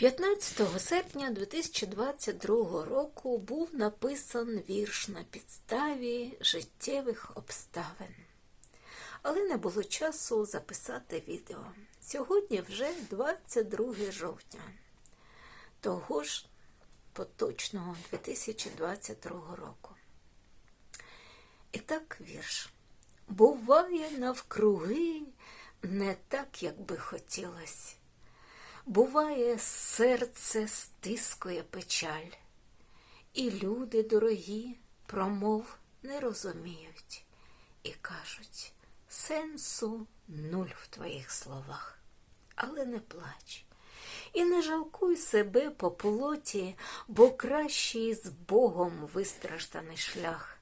15 серпня 2022 року був написан вірш на підставі життєвих обставин. Але не було часу записати відео. Сьогодні вже 22 жовтня, того ж поточного 2022 року. І так вірш. Буває навкруги не так, як би хотілось. Буває, серце стискує печаль, і люди дорогі промов не розуміють і кажуть, сенсу нуль в твоїх словах, але не плач. І не жалкуй себе по плоті, бо кращий з Богом вистражданий шлях.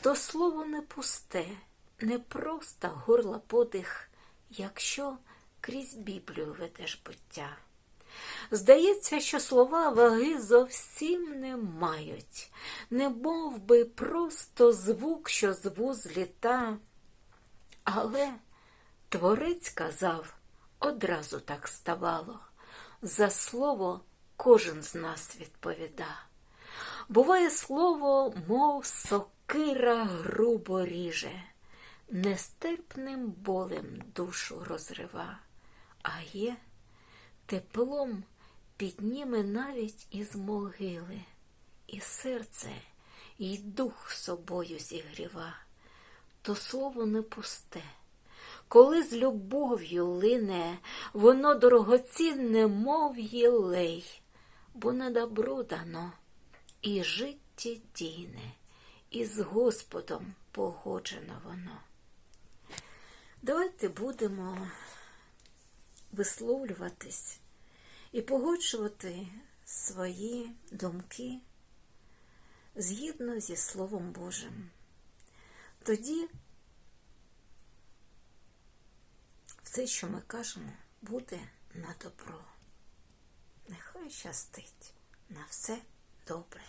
То слово не пусте, не просто горла подих, якщо крізь Біблію ведеш буття. Здається, що слова ваги зовсім не мають, не мов би просто звук, що з літа. Але творець казав, одразу так ставало. За слово кожен з нас відповіда. Буває слово, мов сокира грубо ріже, нестерпним болем душу розрива, а є теплом підніме навіть із могили, і серце, і дух собою зігріва, то слово не пусте. Коли з любов'ю лине, воно дорогоцінне, мов єлей, бо на дано і життєдійне, і з Господом погоджено воно. Давайте будемо висловлюватись і погоджувати свої думки згідно зі Словом Божим. Тоді все, що ми кажемо, буде на добро. Нехай щастить на все добре.